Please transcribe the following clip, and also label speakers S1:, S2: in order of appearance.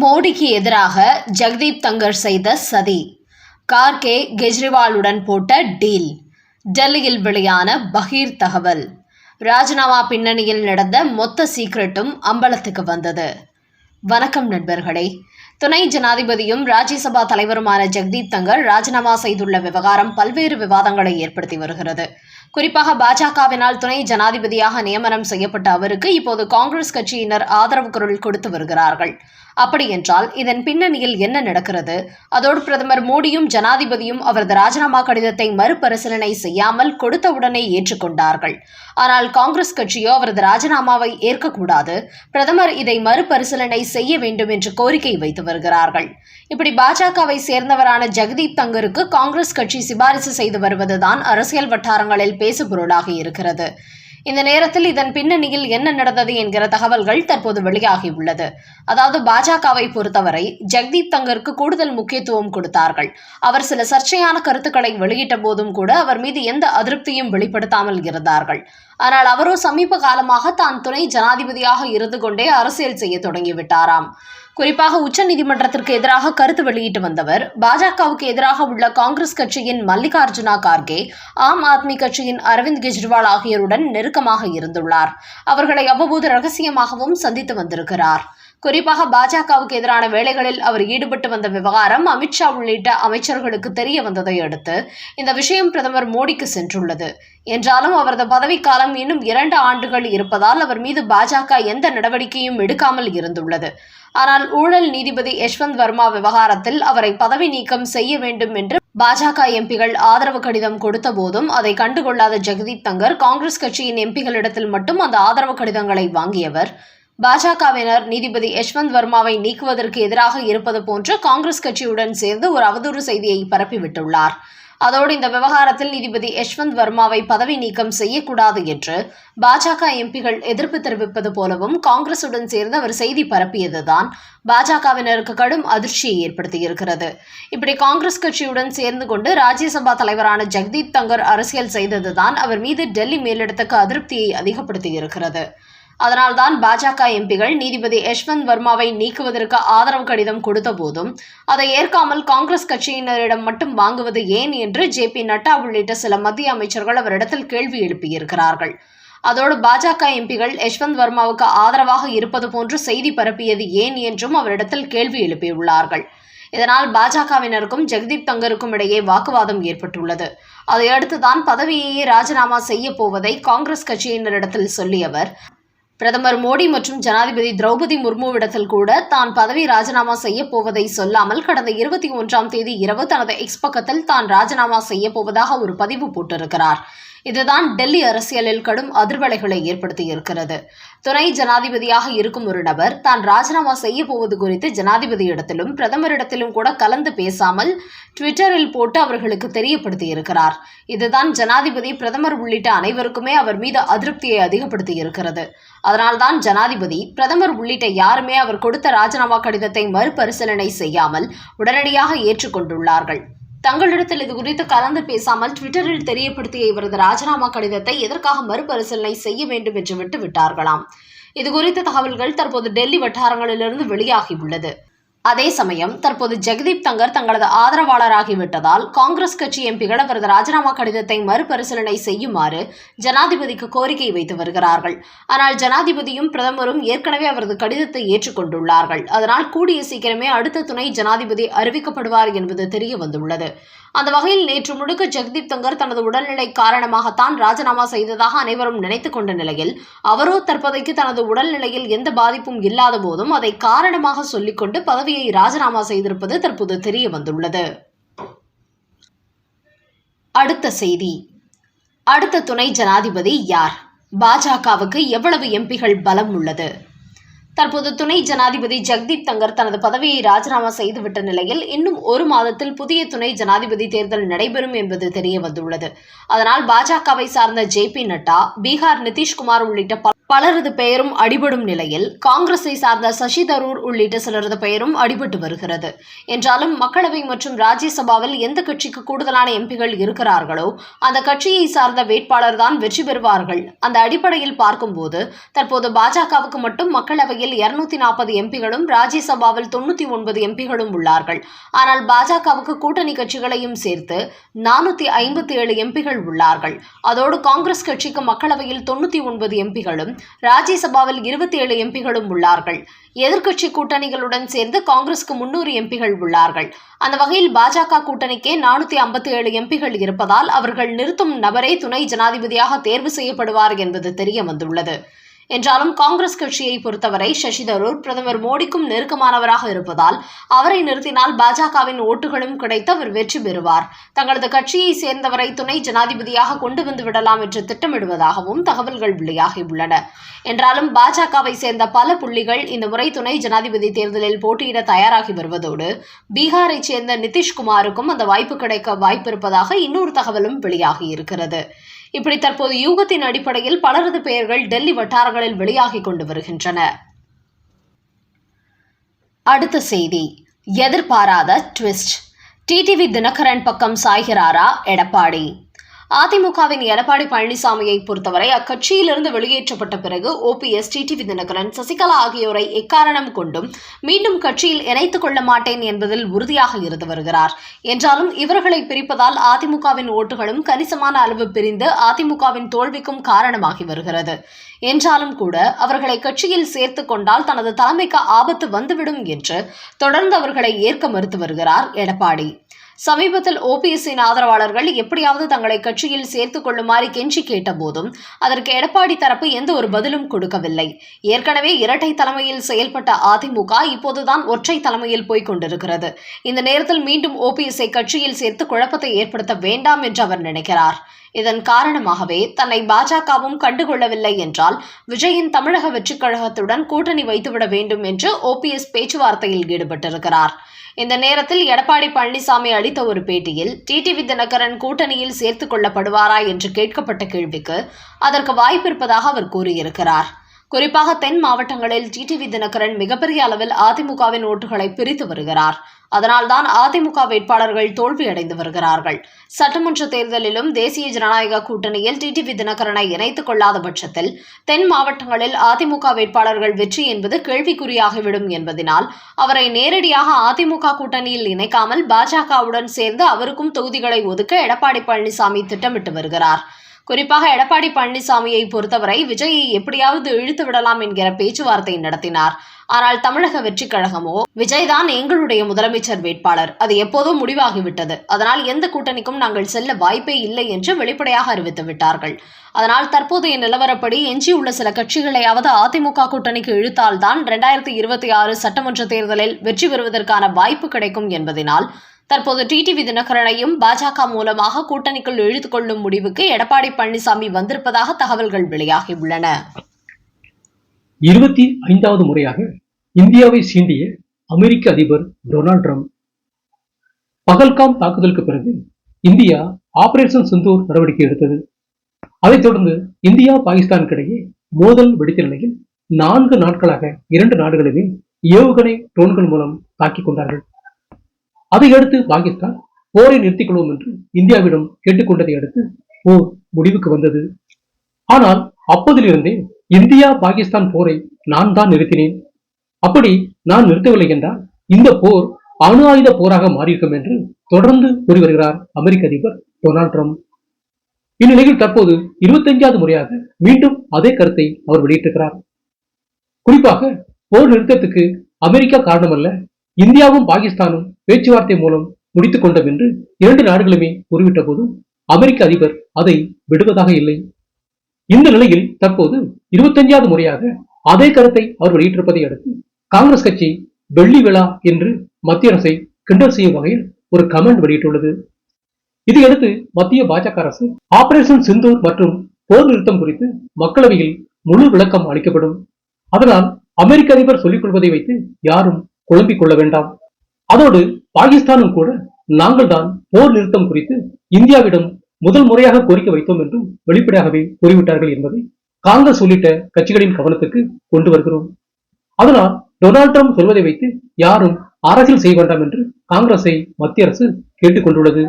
S1: மோடிக்கு எதிராக ஜெகதீப் தங்கர் செய்த சதி. கார்கே கெஜ்ரிவாலுடன் போட்ட டீல். டெல்லியில் வெளியான பகீர் தகவல். ராஜினாமா பின்னணியில் நடந்த மொத்த சீக்ரெட்டும் அம்பலத்துக்கு வந்தது. வணக்கம் நண்பர்களே. துணை ஜனாதிபதியும் ராஜ்யசபா தலைவருமான ஜெகதீப் தங்கர் ராஜினாமா செய்துள்ள விவகாரம் பல்வேறு விவாதங்களை ஏற்படுத்தி வருகிறது. குறிப்பாக பாஜகவினால் துணை ஜனாதிபதியாக நியமனம் செய்யப்பட்ட அவருக்கு இப்போது காங்கிரஸ் கட்சியினர் ஆதரவு குரல் கொடுத்து வருகிறார்கள். அப்படியென்றால் இதன் பின்னணியில் என்ன நடக்கிறது? அதோடு பிரதமர் மோடியும் ஜனாதிபதியும் அவரது ராஜினாமா கடிதத்தை மறுபரிசீலனை செய்யாமல் கொடுத்தவுடனே ஏற்றுக்கொண்டார்கள். ஆனால் காங்கிரஸ் கட்சியோ அவரது ராஜினாமாவை ஏற்கக்கூடாது. பிரதமர் இதை மறுபரிசீலனை செய்ய வேண்டும் என்று கோரிக்கை வைத்து வருகிறார்கள். இப்படி பாஜகவை சேர்ந்தவரான ஜெகதீப் தங்கருக்கு காங்கிரஸ் கட்சி சிபாரிசு செய்து வருவதுதான் அரசியல் வட்டாரங்களில் பேசுபொருளாகி இருக்கிறது. இந்த நேரத்தில் இதன் பின்னணியில் என்ன நடந்தது என்கிற தகவல்கள் தற்போது வெளியாகியுள்ளது அதாவது பாஜகவை பொறுத்தவரை ஜெக்தீப் தங்கருக்கு கூடுதல் முக்கியத்துவம் கொடுத்தார்கள். அவர் சில சர்ச்சையான கருத்துக்களை வெளியிட்ட போதும் கூட அவர் மீது எந்த அதிருப்தியும் வெளிப்படுத்தாமல் இருந்தார்கள். ஆனால் அவரோ சமீப காலமாக தான் துணை ஜனாதிபதியாக இருந்து கொண்டே அரசியல் செய்ய தொடங்கிவிட்டாராம் குறிப்பாக உச்சநீதிமன்றத்திற்கு எதிராக கருத்து வெளியிட்டு வந்தவர் பாஜகவுக்கு எதிராக உள்ள காங்கிரஸ் கட்சியின் மல்லிகார்ஜுனா கார்கே ஆம் ஆத்மி கட்சியின் அரவிந்த் கெஜ்ரிவால் ஆகியோருடன் நெருக்கமாக இருந்துள்ளார். அவர்களை அவ்வப்போது ரகசியமாகவும் சந்தித்து வந்திருக்கிறார். குறிப்பாக பாஜகவுக்கு எதிரான வேலைகளில் அவர் ஈடுபட்டு வந்த விவகாரம் அமித்ஷா உள்ளிட்ட அமைச்சர்களுக்கு தெரிய வந்ததை அடுத்து இந்த விஷயம் பிரதமர் மோடிக்கு சென்றுள்ளது. என்றாலும் அவரது பதவிக்காலம் இன்னும் இரண்டு ஆண்டுகள் இருப்பதால் அவர் மீது பாஜக எந்த நடவடிக்கையும் எடுக்காமல் இருந்துள்ளது. ஆனால் ஊழல் நீதிபதி யஷ்வந்த் வர்மா விவகாரத்தில் அவரை பதவி நீக்கம் செய்ய வேண்டும் என்று பாஜக எம்பிகள் ஆதரவு கடிதம் கொடுத்த போதும் அதை கண்டுகொள்ளாத ஜெகதீப் தங்கர் காங்கிரஸ் கட்சியின் எம்பிகளிடத்தில் மட்டும் அந்த ஆதரவு கடிதங்களை வாங்கியவர். பாஜகவினர் நீதிபதி யஷ்வந்த் வர்மாவை நீக்குவதற்கு எதிராக இருப்பது போன்று காங்கிரஸ் கட்சியுடன் சேர்ந்து ஒரு அவதூறு செய்தியை பரப்பிவிட்டுள்ளார். அதோடு இந்த விவகாரத்தில் நீதிபதி யஷ்வந்த் வர்மாவை பதவி நீக்கம் செய்யக்கூடாது என்று பாஜக எம்பிகள் எதிர்ப்பு தெரிவிப்பது போலவும் காங்கிரசுடன் சேர்ந்து அவர் செய்தி பரப்பியதுதான் பாஜகவினருக்கு கடும் அதிர்ச்சியை ஏற்படுத்தியிருக்கிறது. இப்படி காங்கிரஸ் கட்சியுடன் சேர்ந்து கொண்டு ராஜ்யசபா தலைவரான ஜெக்தீப் தங்கர் அரசியல் செய்ததுதான் அவர் மீது டெல்லி மேலிடத்துக்கு அதிருப்தியை அதிகப்படுத்தியிருக்கிறது. அதனால்தான் பாஜக எம்பிகள் நீதிபதி யஷ்வந்த் வர்மாவை நீக்குவதற்கு ஆதரவு கடிதம் கொடுத்த போதும் அதை ஏற்காமல் காங்கிரஸ் கட்சியினரிடம் மட்டும் வாங்குவது ஏன் என்று ஜே பி நட்டா உள்ளிட்ட சில மத்திய அமைச்சர்கள் அவரிடத்தில் கேள்வி எழுப்பியிருக்கிறார்கள். அதோடு பாஜக எம்பிகள் யஷ்வந்த் வர்மாவுக்கு ஆதரவாக இருப்பது போன்று செய்தி பரப்பியது ஏன் என்றும் அவரிடத்தில் கேள்வி எழுப்பியுள்ளார்கள். இதனால் பாஜகவினருக்கும் ஜெகதீப் தங்கருக்கும் இடையே வாக்குவாதம் ஏற்பட்டுள்ளது. அதையடுத்துதான் பதவியையே ராஜினாமா செய்ய போவதை காங்கிரஸ் கட்சியினரிடத்தில் சொல்லியவர் பிரதமர் மோடி மற்றும் ஜனாதிபதி திரௌபதி முர்முவிடத்தில் கூட தான் பதவி ராஜினாமா செய்ய போவதை சொல்லாமல் கடந்த இருபத்தி ஒன்றாம் தேதி இரவு தனது எக்ஸ் பக்கத்தில் தான் ராஜினாமா செய்ய போவதாக ஒரு பதிவு போட்டிருக்கிறார். இதுதான் டெல்லி அரசியலில் கடும் அதிர்வலைகளை ஏற்படுத்தியிருக்கிறது. துணை ஜனாதிபதியாக இருக்கும் ஒரு நபர் தான் ராஜினாமா செய்ய போவது குறித்து ஜனாதிபதியிடத்திலும் பிரதமரிடத்திலும் கூட கலந்து பேசாமல் ட்விட்டரில் போட்டு அவர்களுக்கு தெரியப்படுத்தியிருக்கிறார். இதுதான் ஜனாதிபதி பிரதமர் உள்ளிட்ட அனைவருக்குமே அவர் மீது அதிருப்தியை அதிகப்படுத்தியிருக்கிறது. அதனால்தான் ஜனாதிபதி பிரதமர் உள்ளிட்ட யாருமே அவர் கொடுத்த ராஜினாமா கடிதத்தை மறுபரிசீலனை செய்யாமல் உடனடியாக ஏற்றுக்கொண்டுள்ளார்கள். தங்களிடத்தில் இது குறித்து கலந்து பேசாமல் ட்விட்டரில் தெரியப்படுத்திய இவரது ராஜினாமா கடிதத்தை எதற்காக மறுபரிசீலனை செய்ய வேண்டும் என்று விட்டு விட்டார்களாம் இது குறித்த தகவல்கள் தற்போது டெல்லி வட்டாரங்களிலிருந்து வெளியாகியுள்ளது. அதே சமயம் தற்போது ஜெகதீப் தங்கர் தங்களது ஆதரவாளராகிவிட்டதால் காங்கிரஸ் கட்சி எம்பிகள் அவரது ராஜினாமா கடிதத்தை மறுபரிசீலனை செய்யுமாறு ஜனாதிபதிக்கு கோரிக்கை வைத்து வருகிறார்கள். ஆனால் ஜனாதிபதியும் பிரதமரும் ஏற்கனவே அவரது கடிதத்தை ஏற்றுக்கொண்டுள்ளார்கள். அதனால் கூடிய சீக்கிரமே அடுத்த துணை ஜனாதிபதி அறிவிக்கப்படுவார் என்பது தெரிய வந்துள்ளது. அந்த வகையில் நேற்று முழுக்க ஜெகதீப் தங்கர் தனது உடல்நிலை காரணமாகத்தான் ராஜினாமா செய்ததாக அனைவரும் நினைத்துக் கொண்ட நிலையில் அவரோ தற்போதைக்கு தனது உடல்நிலையில் எந்த பாதிப்பும் இல்லாத போதும் அதை காரணமாக சொல்லிக்கொண்டு பதவியை ராஜினாமா செய்திருப்பது தற்போது தெரிய வந்துள்ளது. அடுத்த செய்தி. அடுத்த துணை ஜனாதிபதி யார்? பாஜகவுக்கு எவ்வளவு எம்பிகள் பலம் உள்ளது? தற்போது துணை ஜனாதிபதி ஜெக்தீப் தங்கர் தனது பதவியை ராஜினாமா செய்துவிட்ட நிலையில் இன்னும் ஒரு மாதத்தில் புதிய துணை ஜனாதிபதி தேர்தல் நடைபெறும் என்பது தெரிய வந்துள்ளது அதனால் பாஜகவை சார்ந்த ஜே பி நட்டா பீகார் நிதிஷ்குமார் உள்ளிட்ட பலரது பெயரும் அடிபடும் நிலையில் காங்கிரஸை சார்ந்த சசி தரூர் உள்ளிட்ட சிலரது பெயரும் அடிபட்டு வருகிறது. என்றாலும் மக்களவை மற்றும் ராஜ்யசபாவில் எந்த கட்சிக்கு கூடுதலான எம்பிகள் இருக்கிறார்களோ அந்த கட்சியை சார்ந்த வேட்பாளர் தான் வெற்றி பெறுவார்கள். அந்த அடிப்படையில் பார்க்கும்போது தற்போது பாஜகவுக்கு மட்டும் மக்களவையில் இருநூத்தி நாற்பது எம்பிகளும் ராஜ்யசபாவில் தொண்ணூத்தி ஒன்பது எம்பிகளும் உள்ளார்கள். ஆனால் பாஜகவுக்கு கூட்டணி கட்சிகளையும் சேர்த்து நானூத்தி ஐம்பத்தி ஏழு எம்பிகள் உள்ளார்கள். அதோடு காங்கிரஸ் கட்சிக்கு மக்களவையில் தொண்ணூத்தி ஒன்பது எம்பிகளும் ராஜ்யசபாவில் இருபத்தி ஏழு எம்பிகளும் உள்ளார்கள். எதிர்க்கட்சி கூட்டணிகளுடன் சேர்ந்து காங்கிரஸுக்கு முன்னூறு எம்பிகள் உள்ளார்கள். அந்த வகையில் பாஜக கூட்டணிக்கே நானூத்தி ஐம்பத்தி ஏழு எம்பிகள் இருப்பதால் அவர்கள் நிறுத்தும் நபரே துணை ஜனாதிபதியாக தேர்வு செய்யப்படுவார் என்பது தெரிய வந்துள்ளது. என்றாலும் காங்கிரஸ் கட்சியை பொறுத்தவரை சசி தரூர் பிரதமர் மோடிக்கும் நெருக்கமானவராக இருப்பதால் அவரை நிறுத்தினால் பாஜகவின் ஓட்டுகளும் கிடைத்து அவர் வெற்றி பெறுவார். தங்களது கட்சியை சேர்ந்தவரை துணை ஜனாதிபதியாக கொண்டு வந்து விடலாம் என்று திட்டமிடுவதாகவும் தகவல்கள் வெளியாகியுள்ளன. என்றாலும் பாஜகவை சேர்ந்த பல புள்ளிகள் இந்த முறை துணை ஜனாதிபதி தேர்தலில் போட்டியிட தயாராகி வருவதோடு பீகாரைச் சேர்ந்த நிதிஷ்குமாருக்கும் அந்த வாய்ப்பு கிடைக்க வாய்ப்பிருப்பதாக இன்னொரு தகவலும் வெளியாகியிருக்கிறது. இப்படி தற்போது யூகத்தின் அடிப்படையில் பலரது பெயர்கள் டெல்லி வட்டாரங்களில் வெளியாகி கொண்டு வருகின்றன. அடுத்த செய்தி. எதிர்பாராத ட்விஸ்ட். டிடிவி தினகரன் பக்கம் சாய்கிறாரா எடப்பாடி? அதிமுகவின் எடப்பாடி பழனிசாமியை பொறுத்தவரை அக்கட்சியிலிருந்து வெளியேற்றப்பட்ட பிறகு ஓபிஎஸ் டிடிவி தினகரன் சசிகலா ஆகியோரை எக்காரணம் கொண்டும் மீண்டும் கட்சியில் இணைத்துக் கொள்ள மாட்டேன் என்பதில் உறுதியாக இருந்து வருகிறார். என்றாலும் இவர்களை பிரிப்பதால் அதிமுகவின் ஓட்டுகளும் கணிசமான அளவு பிரிந்து அதிமுகவின் தோல்விக்கும் காரணமாகி வருகிறது. என்றாலும் கூட அவர்களை கட்சியில் சேர்த்து கொண்டால் தனது தலைமைக்கு ஆபத்து வந்துவிடும் என்று தொடர்ந்து அவர்களை ஏற்க மறுத்து வருகிறார் எடப்பாடி. சமீபத்தில் ஓபிஎஸ்ஸின் ஆதரவாளர்கள் எப்படியாவது தங்களை கட்சியில் சேர்த்துக் கொள்ளுமாறு கெஞ்சி கேட்டபோதும் அதற்கு எடப்பாடி தரப்பு எந்த ஒரு பதிலும் கொடுக்கவில்லை. ஏற்கனவே இரட்டை தலைமையில் செயல்பட்ட அதிமுக இப்போதுதான் ஒற்றை தலைமையில் போய்க் கொண்டிருக்கிறது. இந்த நேரத்தில் மீண்டும் ஓபிஎஸ்ஐ கட்சியில் சேர்த்து குழப்பத்தை ஏற்படுத்த வேண்டாம் என்று அவர் நினைக்கிறார். இதன் காரணமாகவே தன்னை பாஜகவும் கண்டுகொள்ளவில்லை என்றால் விஜயின் தமிழக வெற்றிக் கழகத்துடன் கூட்டணி வைத்துவிட வேண்டும் என்று ஓபிஎஸ் பேச்சுவார்த்தையில் ஈடுபட்டிருக்கிறார். இந்த நேரத்தில் எடப்பாடி பழனிசாமி அளித்த ஒரு பேட்டியில் டிடிவி தினகரன் கூட்டணியில் சேர்த்துக் கொள்ளப்படுவாரா என்று கேட்கப்பட்ட கேள்விக்கு அதற்கு வாய்ப்பிருப்பதாக அவர் கூறியிருக்கிறார். குறிப்பாக தென் மாவட்டங்களில் டிடிவி தினகரன் மிகப்பெரிய அளவில் அதிமுகவின் ஓட்டுகளை பிரித்து வருகிறார். அதனால்தான் அதிமுக வேட்பாளர்கள் தோல்வியடைந்து வருகிறார்கள். சட்டமன்ற தேர்தலிலும் தேசிய ஜனநாயக கூட்டணியில் டிடிவி தினகரனை இணைத்துக் கொள்ளாத பட்சத்தில் தென் மாவட்டங்களில் அதிமுக வேட்பாளர்கள் வெற்றி என்பது கேள்விக்குறியாகிவிடும் என்பதனால் அவரை நேரடியாக அதிமுக கூட்டணியில் இணைக்காமல் பாஜகவுடன் சேர்ந்து அவருக்கும் தொகுதிகளை ஒதுக்க எடப்பாடி பழனிசாமி திட்டமிட்டு வருகிறார். குறிப்பாக எடப்பாடி பழனிசாமியை பொறுத்தவரை விஜயை எப்படியாவது இழுத்து விடலாம் என்கிற பேச்சுவார்த்தை நடத்தினார். ஆனால் தமிழக வெற்றிக் கழகமோ விஜய் தான் எங்களுடைய முதலமைச்சர் வேட்பாளர். அது எப்போதோ முடிவாகிவிட்டது. அதனால் எந்த கூட்டணிக்கும் நாங்கள் செல்ல வாய்ப்பே இல்லை என்று வெளிப்படையாக அறிவித்து விட்டார்கள். அதனால் தற்போதைய நிலவரப்படி எஞ்சியுள்ள சில கட்சிகளையாவது அதிமுக கூட்டணிக்கு இழுத்தால்தான் இரண்டாயிரத்தி இருபத்தி ஆறு சட்டமன்ற தேர்தலில் வெற்றி பெறுவதற்கான வாய்ப்பு கிடைக்கும் என்பதனால் தற்போது டிடிவி தினகரனையும் பாஜக மூலமாக கூட்டணிக்குள் இழுத்துக் கொள்ளும் முடிவுக்கு எடப்பாடி பழனிசாமி வந்திருப்பதாக தகவல்கள் வெளியாகியுள்ளன
S2: இருபத்தி ஐந்தாவது முறையாக இந்தியாவை சீண்டிய அமெரிக்க அதிபர் டொனால்ட் ட்ரம்ப். பகல்காம் தாக்குதலுக்கு பிறகு இந்தியா ஆபரேஷன் சிந்தூர் நடவடிக்கை எடுத்தது. அதைத் தொடர்ந்து இந்தியா பாகிஸ்தானுக்கு இடையே மோதல் வெடித்த நிலையில் நான்கு நாட்களாக இரண்டு நாடுகளிலும் ஏவுகணை ட்ரோன்கள் மூலம் தாக்கிக் கொண்டார்கள். அதை அடுத்து பாகிஸ்தான் போரை நிறுத்திக் கொள்வோம் என்று இந்தியாவிடம் கேட்டுக்கொண்டதை அடுத்து போர் முடிவுக்கு வந்தது. ஆனால் அப்போதிலிருந்தே இந்தியா பாகிஸ்தான் போரை நான் தான் நிறுத்தினேன். அப்படி நான் நிறுத்தவில்லை என்றால் இந்த போர் அணு ஆயுத போராக மாறியிருக்கும் என்று தொடர்ந்து கூறி வருகிறார் அமெரிக்க அதிபர் டொனால்ட் ட்ரம்ப். இந்நிலையில் தற்போது இருபத்தஞ்சாவது முறையாக மீண்டும் அதே கருத்தை அவர் வெளியிட்டிருக்கிறார். குறிப்பாக போர் நிறுத்தத்துக்கு அமெரிக்கா காரணமல்ல இந்தியாவும் பாகிஸ்தானும் பேச்சுவார்த்தை மூலம் முடித்துக் கொண்டோம் என்று இரண்டு நாடுகளுமே கூறிவிட்ட போதும் அமெரிக்க அதிபர் அதை விடுவதாக இல்லை. இந்த நிலையில் தற்போது இருபத்தஞ்சாவது முறையாக அதே கருத்தை அவர் வெளியிட்டிருப்பதை அடுத்து காங்கிரஸ் கட்சி வெள்ளி விழா என்று மத்திய அரசை கிண்டல் செய்யும் வகையில் ஒரு கமெண்ட் வெளியிட்டுள்ளது. இதையடுத்து மத்திய பாஜக அரசு ஆபரேஷன் சிந்தூர் மற்றும் போர் நிறுத்தம் குறித்து மக்களவையில் முழு விளக்கம் அளிக்கப்படும். அதனால் அமெரிக்க அதிபர் சொல்லிக் கொள்வதை வைத்து யாரும் குழம்பிக் கொள்ள வேண்டாம். அதோடு பாகிஸ்தானும் கூட நாங்கள் தான் போர் நிறுத்தம் குறித்து இந்தியாவிடம் முதல் முறையாக கோரிக்கை வைத்தோம் என்றும் வெளிப்படையாகவே கூறிவிட்டார்கள் என்பதை காங்கிரஸ் உள்ளிட்ட கட்சிகளின் கவனத்துக்கு கொண்டு வருகிறோம். அதனால் டொனால்ட் ட்ரம்ப் சொல்வதை வைத்து யாரும் அரசியல் செய்ய வேண்டாம் என்று காங்கிரஸை மத்திய அரசு கேட்டுக்கொண்டுள்ளது.